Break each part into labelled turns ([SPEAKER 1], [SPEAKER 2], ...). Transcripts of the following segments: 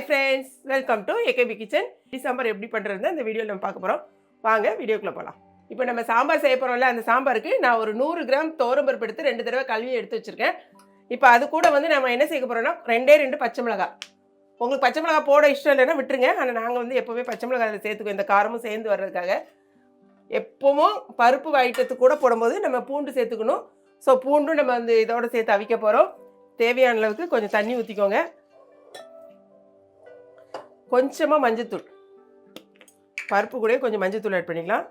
[SPEAKER 1] Hi friends welcome to AKP kitchen sambar எப்படி பண்ணுறது இந்த வீடியோவில் நம்ம பார்க்க போகிறோம் வாங்க வீடியோக்குள்ளே போகலாம் இப்போ நம்ம சாம்பார் செய்ய போகிறோம்ல அந்த சாம்பாருக்கு நான் ஒரு நூறு கிராம் தோரம்பருப்பு எடுத்து ரெண்டு தடவை கழுவி எடுத்து வச்சுருக்கேன். இப்போ அது கூட வந்து நம்ம என்ன செய்ய போகிறோம்னா ரெண்டே ரெண்டு பச்சை மிளகாய் உங்களுக்கு பச்சை மிளகாய் போட இஷ்டம் இல்லைன்னா விட்டுருங்க. ஆனால் நாங்கள் வந்து எப்போவுமே பச்சை மிளகாய் அதில் சேர்த்துக்குவோம். இந்த காரமும் சேர்ந்து வர்றதுக்காக. எப்பவும் பருப்பு ஐட்டத்து கூட போடும்போது நம்ம பூண்டு சேர்த்துக்கணும். ஸோ பூண்டும் நம்ம வந்து இதோட சேர்த்து அவிக்க போகிறோம் தேவையான அளவுக்கு கொஞ்சம் தண்ணி ஊற்றிக்கோங்க கொஞ்சமாக மஞ்சத்தூள். பருப்பு கூட கொஞ்சம் மஞ்சத்தூள் ஆட் பண்ணிக்கலாம்.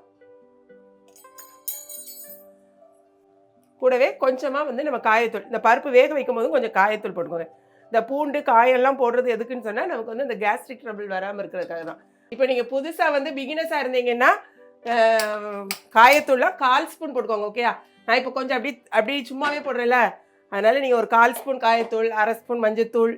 [SPEAKER 1] கூடவே கொஞ்சமாக வந்து நம்ம காயத்தூள். இந்த பருப்பு வேக வைக்கும் போதும் கொஞ்சம் காயத்தூள் போட்டுக்கோங்க. இந்த பூண்டு காயெல்லாம் போடுறது எதுக்குன்னு சொன்னால் நமக்கு வந்து இந்த கேஸ்ட்ரிக் ட்ரபிள் வராமல் இருக்கிறதுக்காக தான். இப்போ நீங்கள் புதுசாக வந்து பிகினஸாக இருந்தீங்கன்னா காயத்தூள்லாம் கால் ஸ்பூன் போட்டுக்கோங்க ஓகேயா நான் இப்போ கொஞ்சம் அப்படி அப்படி சும்மாவே போடுறேன்ல. அதனால் நீங்கள் ஒரு கால் ஸ்பூன் காயத்தூள் அரை ஸ்பூன் மஞ்சத்தூள்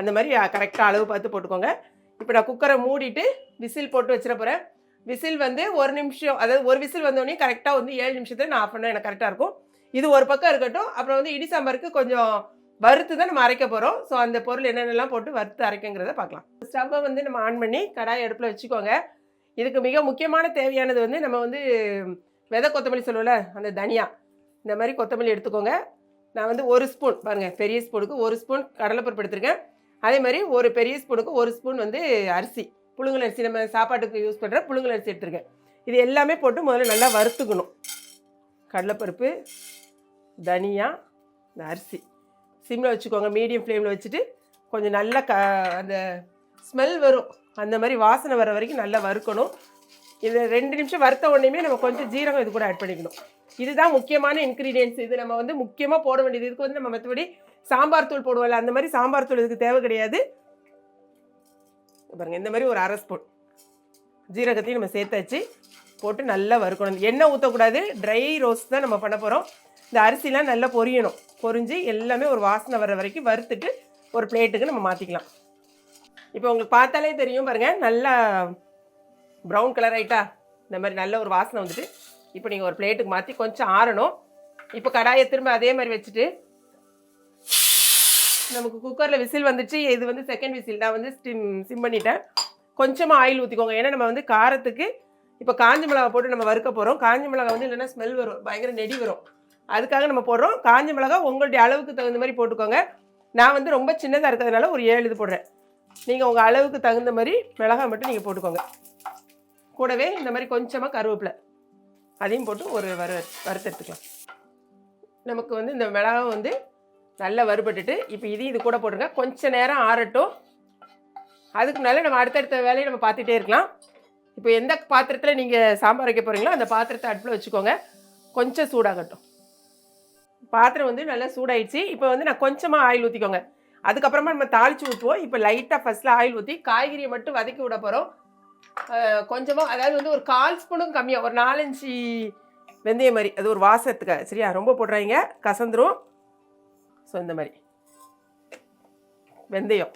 [SPEAKER 1] அந்த மாதிரி கரெக்டாக அளவு பார்த்து போட்டுக்கோங்க. இப்போ நான் குக்கரை மூடிட்டு விசில் போட்டு வச்சிட போகிறேன் விசில் வந்து ஒரு நிமிஷம் அதாவது ஒரு விசில் வந்தோடனே கரெக்டாக வந்து ஏழு நிமிஷத்தில் நான் ஆஃப் பண்ண எனக்கு கரெக்டாக இருக்கும். இது ஒரு பக்கம் இருக்கட்டும் அப்புறம் வந்து இடி சாம்பாருக்கு கொஞ்சம் வறுத்து தான் நம்ம அரைக்க போகிறோம் ஸோ அந்த பொருள் என்னென்னலாம் போட்டு வறுத்து அரைக்கங்கிறத பார்க்கலாம். ஸ்டவ்வை வந்து நம்ம ஆன் பண்ணி கடாய் அடுப்பில் வச்சுக்கோங்க. இதுக்கு மிக முக்கியமான தேவையானது வந்து நம்ம வந்து விதை கொத்தமல்லி சொல்லுவோம்ல அந்த தனியா. இந்த மாதிரி கொத்தமல்லி எடுத்துக்கோங்க. நான் வந்து ஒரு ஸ்பூன் பாருங்கள் பெரிய ஸ்பூனுக்கு ஒரு ஸ்பூன் கடலைப்பருப்பு எடுத்திருக்கேன். அதே மாதிரி ஒரு பெரிய ஸ்பூனுக்கு ஒரு ஸ்பூன் வந்து அரிசி புழுங்கல் அரிசி. நம்ம சாப்பாட்டுக்கு யூஸ் பண்ணுற புழுங்கல் அரிசி எடுத்துருக்கேன். இது எல்லாமே போட்டு முதல்ல நல்லா வறுத்துக்கணும். கடலைப்பருப்பு தனியா இந்த அரிசி. சிம்மில் வச்சுக்கோங்க மீடியம் ஃப்ளேமில் வச்சுட்டு கொஞ்சம் நல்லா க அந்த ஸ்மெல் வரும். அந்த மாதிரி வாசனை வர வரைக்கும் நல்லா வறுக்கணும். இது ரெண்டு நிமிஷம் வறுத்த உடனேமே நம்ம கொஞ்சம் ஜீரகம் இது கூட ஆட் பண்ணிக்கணும். இதுதான் முக்கியமான இன்க்ரீடியன்ஸ் இது நம்ம வந்து முக்கியமாக போட வேண்டியது. இதுக்கு வந்து நம்ம மற்றபடி சாம்பார் தூள் போடுவோம்ல அந்த மாதிரி சாம்பார் தூள் இதுக்கு தேவை கிடையாது. பாருங்கள் இந்த மாதிரி ஒரு அரை ஸ்பூன் ஜீரகத்தையும் நம்ம சேர்த்தாச்சு. போட்டு நல்லா வறுக்கணும். எண்ணெய் ஊற்றக்கூடாது ட்ரை ரோஸ்ட் தான் நம்ம பண்ண போகிறோம் இந்த அரிசிலாம் நல்லா பொரியணும். பொரிஞ்சு எல்லாமே ஒரு வாசனை வர்ற வரைக்கும் வறுத்துட்டு ஒரு பிளேட்டுக்கு நம்ம மாற்றிக்கலாம் இப்போ உங்களுக்கு பார்த்தாலே தெரியும் பாருங்கள் நல்லா ப்ரௌன் கலர் ஆயிட்டா இந்த மாதிரி நல்ல ஒரு வாசனை வந்துட்டு இப்போ நீங்கள் ஒரு பிளேட்டுக்கு மாற்றி கொஞ்சம் ஆறணும். இப்போ கடாயை திரும்ப அதே மாதிரி வச்சுட்டு நமக்கு குக்கரில் விசில் வந்துச்சு. இது வந்து செகண்ட் விசில். நான் வந்து ஸ்டிம் சிம் பண்ணிட்டேன். கொஞ்சமாக ஆயில் ஊற்றிக்கோங்க ஏன்னா நம்ம வந்து காரத்துக்கு இப்போ காஞ்ச மிளகா போட்டு நம்ம வறுக்க போகிறோம் காஞ்ச மிளகா வந்து இல்லைன்னா ஸ்மெல் வரும். பயங்கர நெடி வரும். அதுக்காக நம்ம போடுறோம். காஞ்ச மிளகா உங்களுடைய அளவுக்கு தகுந்த மாதிரி போட்டுக்கோங்க. நான் வந்து ரொம்ப சின்னதாக இருக்கிறதுனால ஒரு ஏழு இது போடுறேன். நீங்கள் உங்கள் அளவுக்கு தகுந்த மாதிரி மிளகாய் மட்டும் நீங்கள் போட்டுக்கோங்க. கூடவே இந்த மாதிரி கொஞ்சமாக கருவேப்பிலை. அதையும் போட்டு ஒரு வறு வறுத்தெடுத்துக்கலாம் நமக்கு வந்து இந்த மிளகா வந்து நல்லா வறுபட்டுட்டு இப்போ இதையும் இது கூட போட்டுருங்க. கொஞ்ச நேரம் ஆறட்டும். அதுக்கு மேலே நம்ம அடுத்தடுத்த வேலையை நம்ம பார்த்துட்டே இருக்கலாம். இப்போ எந்த பாத்திரத்தில் நீங்கள் சாம்பார் வைக்க போகிறீங்களோ அந்த பாத்திரத்தை அடுப்பில் வச்சுக்கோங்க. கொஞ்சம் சூடாகட்டும். பாத்திரம் வந்து நல்லா சூடாயிடுச்சு. இப்போ வந்து நான் கொஞ்சமாக ஆயில் ஊற்றிக்கோங்க அதுக்கப்புறமா நம்ம தாளித்து ஊற்றுவோம் இப்போ லைட்டாக ஃபஸ்ட்டில் ஆயில் ஊற்றி காய்கறியை மட்டும் வதக்கி விட போகிறோம் கொஞ்சமாக அதாவது வந்து ஒரு கால் ஸ்பூனும் கம்மியாக ஒரு நாலஞ்சு வெந்தயம் மாதிரி. அது ஒரு வாசத்துக்கு சரியா? ரொம்ப போடுறாங்க கசந்துரும். ஸோ இந்த மாதிரி. வெந்தயம்.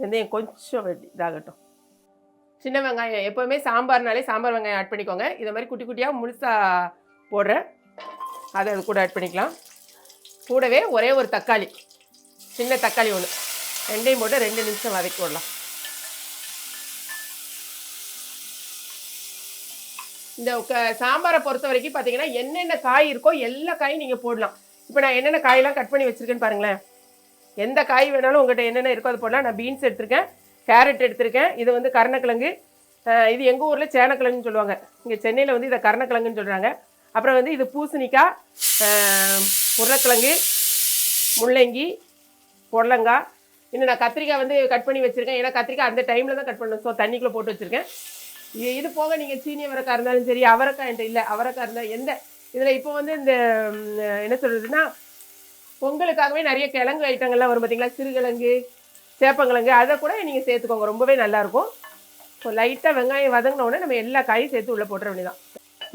[SPEAKER 1] வெந்தயம் கொஞ்சம் வெட்டி இதாகட்டும். சின்ன வெங்காயம் எப்போவுமே சாம்பார்னாலே சாம்பார் வெங்காயம் ஆட் பண்ணிக்கோங்க. இதை மாதிரி குட்டி குட்டியாக முழுசாக போடுறேன். அதை அது கூட ஆட் பண்ணிக்கலாம். கூடவே ஒரே ஒரு தக்காளி. சின்ன தக்காளி ஒன்று ரெண்டையும் போட்டு ரெண்டு நிமிஷம் வதக்கி விடலாம். இந்த க- சாம்பாரை பொறுத்த வரைக்கும் பார்த்தீங்கன்னா என்னென்ன காய் இருக்கோ எல்லா காயும் நீங்கள் போடலாம். இப்போ நான் என்னென்ன காயெல்லாம் கட் பண்ணி வச்சுருக்கேன்னு பாருங்களேன். எந்த காய் வேணாலும் உங்கள்கிட்ட என்னென்ன இருக்கோ அது போடலாம். நான் பீன்ஸ் எடுத்திருக்கேன் கேரட் எடுத்திருக்கேன் இது வந்து கருணக்கிழங்கு இது எங்கள் ஊரில் சேனக்கிழங்குன்னு சொல்லுவாங்க. இங்கே சென்னையில் வந்து இதை கருணக்கிழங்குன்னு சொல்கிறாங்க அப்புறம் வந்து இது பூசணிக்காய் உருளைக்கிழங்கு முள்ளங்கி புடலங்காய். இன்னும் நான் கத்திரிக்காய் வந்து கட் பண்ணி வச்சுருக்கேன். ஏன்னா கத்திரிக்காய் அந்த டைமில் தான் கட் பண்ணணும். ஸோ தண்ணிக்குள்ளே போட்டு வச்சுருக்கேன். இது இது போக நீங்கள் சீனி அவரைக்காய் இருந்தாலும் சரி அவரைக்காய் என்கிட்ட இல்லை அவரைக்காய் இருந்தால் எந்த இதில் இப்போ வந்து இந்த என்ன சொல்கிறதுன்னா பொங்கலுக்காகவே நிறைய கிழங்கு ஐட்டங்கள்லாம் வரும் பார்த்தீங்களா சிறுகிழங்கு சேப்பங்கிழங்கு அதை கூட நீங்கள் சேர்த்துக்கோங்க ரொம்பவே நல்லாயிருக்கும் இப்போ லைட்டாக வெங்காயம் வதங்கினோடனே நம்ம எல்லா காயும் சேர்த்து உள்ளே போட்டுற வேண்டியதான்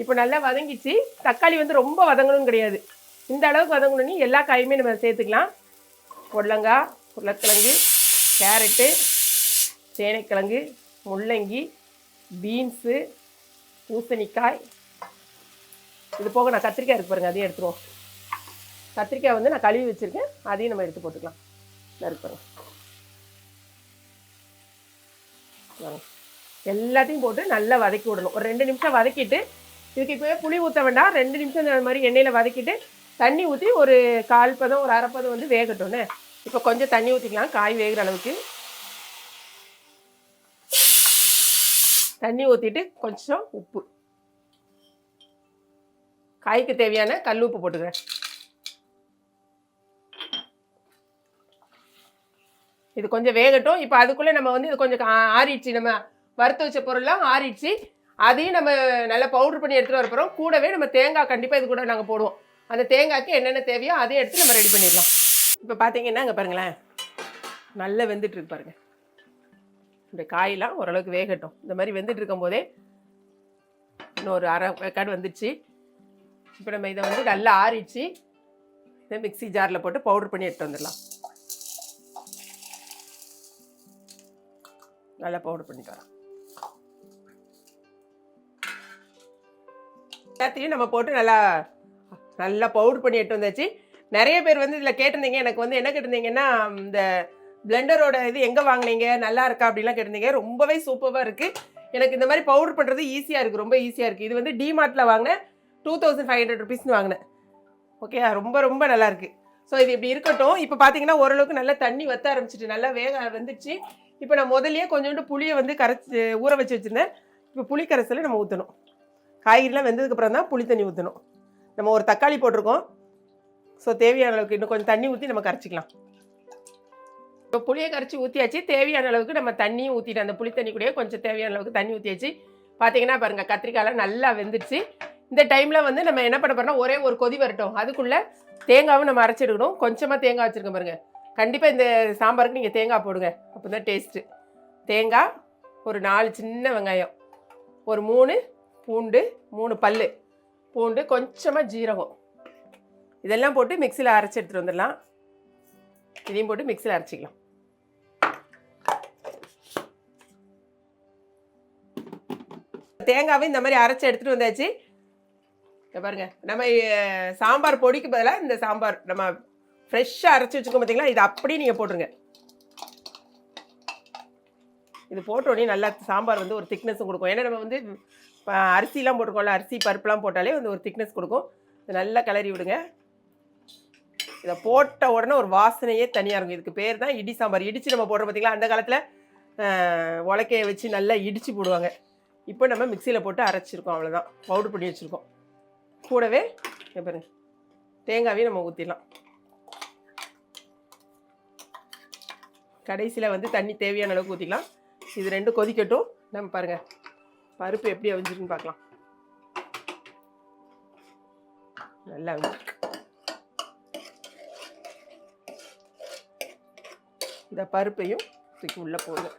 [SPEAKER 1] இப்போ நல்லா வதங்கிச்சு தக்காளி வந்து ரொம்ப வதங்கணும் கிடையாது. இந்த அளவுக்கு வதங்கணும்னு எல்லா காயுமே நம்ம சேர்த்துக்கலாம். பொடலங்காய் உருளைக்கிழங்கு கேரட்டு சேனைக்கிழங்கு முள்ளங்கி பீன்ஸு பூசணிக்காய். இது போக நான் கத்திரிக்காய் இருக்கு பாருங்க அதையும் எடுத்துருவோம். கத்திரிக்காய் வந்து நான் கழுவி வச்சுருக்கேன் அதையும் நம்ம எடுத்து போட்டுக்கலாம். நறுக்கணும் எல்லாத்தையும் போட்டு நல்லா வதக்கி விடணும். ஒரு ரெண்டு நிமிஷம் வதக்கிட்டு இதுக்கு இப்போவே புளி ஊற்ற வேண்டாம். ரெண்டு நிமிஷம் இந்த மாதிரி எண்ணெயில் வதக்கிட்டு தண்ணி ஊற்றி ஒரு கால் பதம் ஒரு அரைப்பதம் வந்து வேகட்டோன்னு இப்போ கொஞ்சம் தண்ணி ஊற்றிக்கலாம் காய் வேகிற அளவுக்கு. தண்ணி ஊற்றிட்டு கொஞ்சம் உப்பு. காய்க்கு தேவையான கல் உப்பு போட்டுக்கிறேன். இது கொஞ்சம் வேகட்டும். இப்போ அதுக்குள்ளே நம்ம வந்து இது கொஞ்சம் ஆறிடுச்சு. நம்ம வறுத்து வச்ச பொருள்லாம் ஆறிடுச்சு. அதையும் நம்ம நல்லா பவுடர் பண்ணி எடுத்துகிட்டு வர போகிறோம் கூடவே நம்ம தேங்காய் கண்டிப்பாக இது கூட நாங்கள் போடுவோம். அந்த தேங்காய்க்கு என்னென்ன தேவையோ அதையும் எடுத்து நம்ம ரெடி பண்ணிடலாம். இப்போ பார்த்தீங்கன்னா அங்கே பாருங்களேன். நல்லா வெந்துட்டுருக்கு இருக்கு இந்த காயெல்லாம் ஓரளவுக்கு வேகட்டும். இந்த மாதிரி வெந்துட்டு இருக்கும்போதே இன்னொரு அரை வேக்காடு வந்துடுச்சு இப்போ நம்ம இதை வந்து நல்லா ஆறிச்சு. இதை மிக்ஸி ஜாரில் போட்டு பவுடர் பண்ணி எடுத்து வந்துடலாம். நல்லா பவுடர் பண்ணிட்டு வரோம் எல்லாத்தையும் நம்ம போட்டு நல்லா நல்லா பவுடர் பண்ணி எடுத்து வந்தாச்சு. நிறைய பேர் வந்து இதில் கேட்டிருந்தீங்க. எனக்கு வந்து என்ன கேட்டிருந்தீங்கன்னா இந்த பிளெண்டரோட இது எங்கே வாங்கினீங்க? நல்லா இருக்கா? அப்படிலாம் கேட்டிருந்தீங்க. ரொம்பவே சூப்பராக இருக்குது எனக்கு இந்த மாதிரி பவுடர் பண்ணுறது ஈஸியாக இருக்குது ரொம்ப ஈஸியாக இருக்குது இது வந்து டிமார்ட்டில் வாங்கினேன் டூ தௌசண்ட் ஃபைவ் ஹண்ட்ரட் ருபீஸ்னு வாங்கினேன். ஓகே ரொம்ப ரொம்ப நல்லா இருக்குது ஸோ இது இப்படி இருக்கட்டும். இப்போ பார்த்தீங்கன்னா ஓரளவுக்கு நல்லா தண்ணி வத்த ஆரம்பிச்சிட்டு நல்லா வேக வந்துடுச்சு இப்போ நான் முதல்லையே கொஞ்சோண்டு புளியை வந்து கரைச்சி ஊற வச்சு வச்சுருந்தேன். இப்போ புளி கரைசலை நம்ம ஊற்றணும் காய்கறிலாம் வெந்ததுக்கப்புறம் தான் புளி தண்ணி ஊற்றணும் நம்ம ஒரு தக்காளி போட்டிருக்கோம். ஸோ தேவையான அளவுக்கு இன்னும் கொஞ்சம் தண்ணி ஊற்றி நம்ம கரைச்சிக்கலாம். இப்போ புளியை கரைச்சி ஊற்றியாச்சு தேவையான அளவுக்கு நம்ம தண்ணியும் ஊற்றிட்டு அந்த புளி தண்ணி கூடயே கொஞ்சம் தேவையான அளவுக்கு தண்ணி ஊற்றியாச்சு பார்த்தீங்கன்னா பாருங்கள் கத்திரிக்காயெல்லாம் நல்லா வெந்துடுச்சு. இந்த டைமில் வந்து நம்ம என்ன பண்ண போகிறோம்னா ஒரே ஒரு கொதி வரட்டும். அதுக்குள்ளே தேங்காவும் நம்ம அரைச்சிடுக்கணும் கொஞ்சமாக தேங்காய் வச்சுருக்கோம் பாருங்கள் கண்டிப்பாக இந்த சாம்பாருக்கு நீங்கள் தேங்காய் போடுங்க. அப்போ தான் டேஸ்ட்டு தேங்காய் ஒரு நாலு சின்ன வெங்காயம் ஒரு மூணு பூண்டு மூணு பல் பூண்டு கொஞ்சமாக ஜீரகம். இதெல்லாம் போட்டு மிக்சியில் அரைச்சி எடுத்துகிட்டு வந்துடலாம். இதையும் போட்டு மிக்சியில் அரைச்சிக்கலாம். தேங்காவை இந்த மாதிரி அரைச்சி எடுத்துகிட்டு வந்தாச்சு. பாருங்க நம்ம சாம்பார் பொடிக்கு பதிலாக இந்த சாம்பார் நம்ம ஃப்ரெஷ்ஷாக அரைச்சி வச்சுக்கோம் பார்த்தீங்களா இது அப்படியே நீங்கள் போட்டுருங்க. இது போட்டோடனே நல்லா சாம்பார் வந்து ஒரு திக்னஸும் கொடுக்கும். ஏன்னா நம்ம வந்து அரிசிலாம் போட்டிருக்கோம்ல அரிசி பருப்புலாம் போட்டாலே வந்து ஒரு திக்னஸ் கொடுக்கும். நல்லா கிளறி விடுங்க. இதை போட்ட உடனே ஒரு வாசனையே தனியாக இருக்கும். இதுக்கு பேர் தான் இடி சாம்பார். இடித்து நம்ம போடுறோம் பார்த்தீங்களா அந்த காலத்தில் உலக்கையை வச்சு நல்லா இடித்து போடுவாங்க. இப்போ நம்ம மிக்சியில் போட்டு அரைச்சிருக்கோம். அவ்வளோதான் பவுடர் பண்ணி வச்சுருக்கோம். கூடவே பாருங்க. தேங்காவையும் நம்ம ஊற்றிடலாம் கடைசியில் வந்து தண்ணி தேவையான அளவுக்கு ஊற்றிக்கலாம் இது ரெண்டும் கொதிக்கட்டும். நம்ம பாருங்கள் பருப்பு எப்படி அவிஞ்சிருக்குன்னு பார்க்கலாம். நல்லா அவிஞ்சிருக்கு. இந்த பருப்பையும் தூக்கி உள்ளே போடுங்க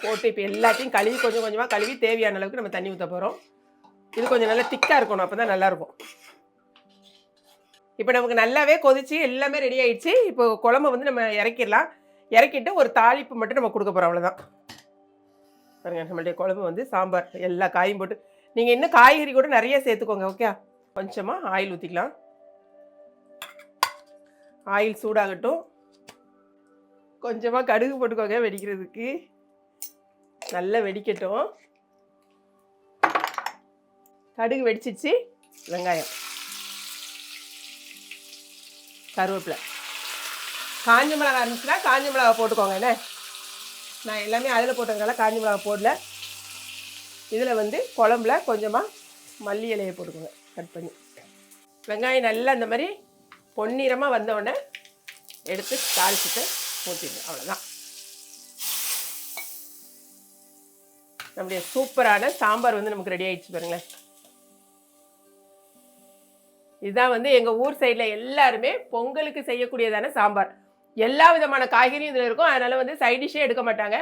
[SPEAKER 1] போட்டு இப்போ எல்லாத்தையும் கழுவி கொஞ்சம் கொஞ்சமாக கழுவி தேவையான அளவுக்கு நம்ம தண்ணி ஊற்ற போகிறோம் இது கொஞ்சம் நல்லா திக்காக இருக்கணும் அப்போ தான் நல்லாயிருக்கும் இப்போ நமக்கு நல்லாவே கொதிச்சு எல்லாமே ரெடி ஆயிடுச்சு. இப்போ குழம்பு வந்து நம்ம இறக்கிடலாம். இறக்கிட்டு ஒரு தாளிப்பு மட்டும் நம்ம கொடுக்க போகிறோம் அவ்வளோதான் பாருங்கள் நம்மளுடைய குழம்பு வந்து சாம்பார் எல்லா காயும் போட்டு. நீங்கள் இன்னும் காய்கறி கூட நிறைய சேர்த்துக்கோங்க ஓகே கொஞ்சமாக ஆயில் ஊற்றிக்கலாம் ஆயில் சூடாகட்டும். கொஞ்சமாக கடுகு போட்டுக்கோங்க வெடிக்கிறதுக்கு. நல்லா வெடிக்கட்டும். கடுகு வெடிச்சிச்சு வெங்காயம். கருவேப்பிலை. காஞ்ச மிளகா இருந்துச்சுன்னா காஞ்ச மிளகா போட்டுக்கோங்க என்ன? நான் எல்லாமே அதில் போட்டதுனால காஞ்ச மிளகா போடல. இதில் வந்து குழம்புல கொஞ்சமாக மல்லி இலையை போட்டுக்கோங்க கட் பண்ணி. வெங்காயம் நல்லா இந்த மாதிரி பொன்னிறமாக வந்தவுடனே எடுத்து தாளிச்சுட்டு ஊற்றிடுங்க அவ்வளோதான் நம்முடைய சூப்பரான சாம்பார் வந்து நமக்கு ரெடி ஆயிடுச்சு பாருங்களேன். இதுதான் வந்து எங்கள் ஊர் சைடில் எல்லாருமே பொங்கலுக்கு செய்யக்கூடியதான சாம்பார். எல்லா விதமான காய்கறியும் இதில் இருக்கும். அதனால் வந்து சைட் டிஷ்ஷே எடுக்க மாட்டாங்க.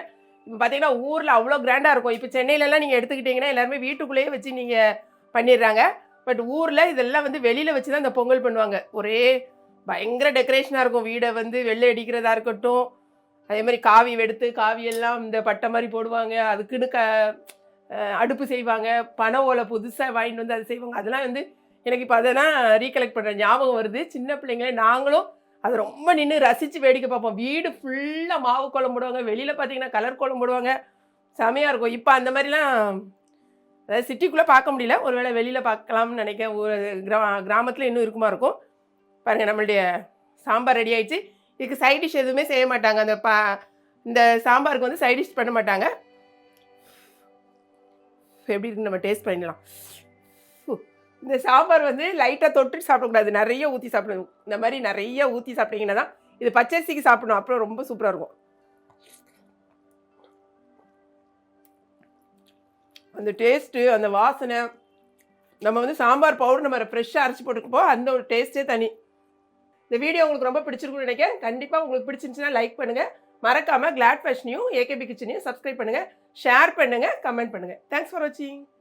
[SPEAKER 1] இப்போ பார்த்தீங்கன்னா ஊரில் அவ்வளோ கிராண்டாக இருக்கும். இப்போ சென்னையிலலாம் நீங்கள் எடுத்துக்கிட்டிங்கன்னா எல்லாருமே வீட்டுக்குள்ளேயே வச்சு நீங்கள் பண்ணிடுறாங்க. பட் ஊரில் இதெல்லாம் வந்து வெளியில் வச்சு தான் இந்த பொங்கல் பண்ணுவாங்க. ஒரே பயங்கர டெக்கரேஷனாக இருக்கும். வீடை வந்து வெள்ளை அடிக்கிறதா இருக்கட்டும். அதே மாதிரி காவி வெடுத்து காவியெல்லாம் இந்த பட்டை மாதிரி போடுவாங்க. அதுக்குன்னு க அடுப்பு செய்வாங்க. பனை ஓலை புதுசாக வாங்கிட்டு வந்து அதை செய்வாங்க. அதெல்லாம் வந்து எனக்கு இப்போ அதெல்லாம் ரீகலெக்ட் பண்ணுற ஞாபகம் வருது. சின்ன பிள்ளைங்களே நாங்களும் அதை ரொம்ப நின்று ரசித்து வேடிக்கை பார்ப்போம். வீடு ஃபுல்லாக மாவு கோலம் போடுவாங்க. வெளியில் பார்த்தீங்கன்னா கலர் கோலம் போடுவாங்க. செமையாக இருக்கும். இப்போ அந்த மாதிரிலாம் அதாவது சிட்டிக்குள்ளே பார்க்க முடியல. ஒருவேளை வெளியில் பார்க்கலாம்னு நினைக்கிறேன். ஒரு கிரா கிராமத்தில் இன்னும் இருக்குமா இருக்கும். பாருங்கள் நம்மளுடைய சாம்பார் ரெடி ஆயிடுச்சு. இதுக்கு சைட் டிஷ் எதுவுமே செய்ய மாட்டாங்க. அந்த பா இந்த சாம்பாருக்கு வந்து சைட் டிஷ் பண்ண மாட்டாங்க. எப்படி இருக்கு நம்ம டேஸ்ட் பண்ணிடலாம். இந்த சாம்பார் வந்து லைட்டாக தொட்டு சாப்பிடக்கூடாது. நிறைய ஊற்றி சாப்பிடணும். இந்த மாதிரி நிறைய ஊற்றி சாப்பிட்டீங்கன்னா தான் இது பச்சரிசிக்கு சாப்பிடணும். அப்புறம் ரொம்ப சூப்பராக இருக்கும். அந்த டேஸ்ட்டு அந்த வாசனை. நம்ம வந்து சாம்பார் பவுடர் நம்ம ஃப்ரெஷ்ஷாக அரைச்சி போட்டுக்கப்போ அந்த ஒரு டேஸ்ட்டே தனி. இந்த வீடியோ உங்களுக்கு ரொம்ப பிடிச்சிருக்கும்னு நினைக்கிறேன். கண்டிப்பாக உங்களுக்கு பிடிச்சிருந்துச்சுன்னா லைக் பண்ணுங்கள் மறக்காமல் கிளாட் ஃபேஷனையும் ஏகேபி கிச்சனையும் சப்ஸ்கிரைப் பண்ணுங்கள் ஷேர் பண்ணுங்கள் கமெண்ட் பண்ணுங்கள் தேங்க்ஸ் ஃபார் வாட்சிங்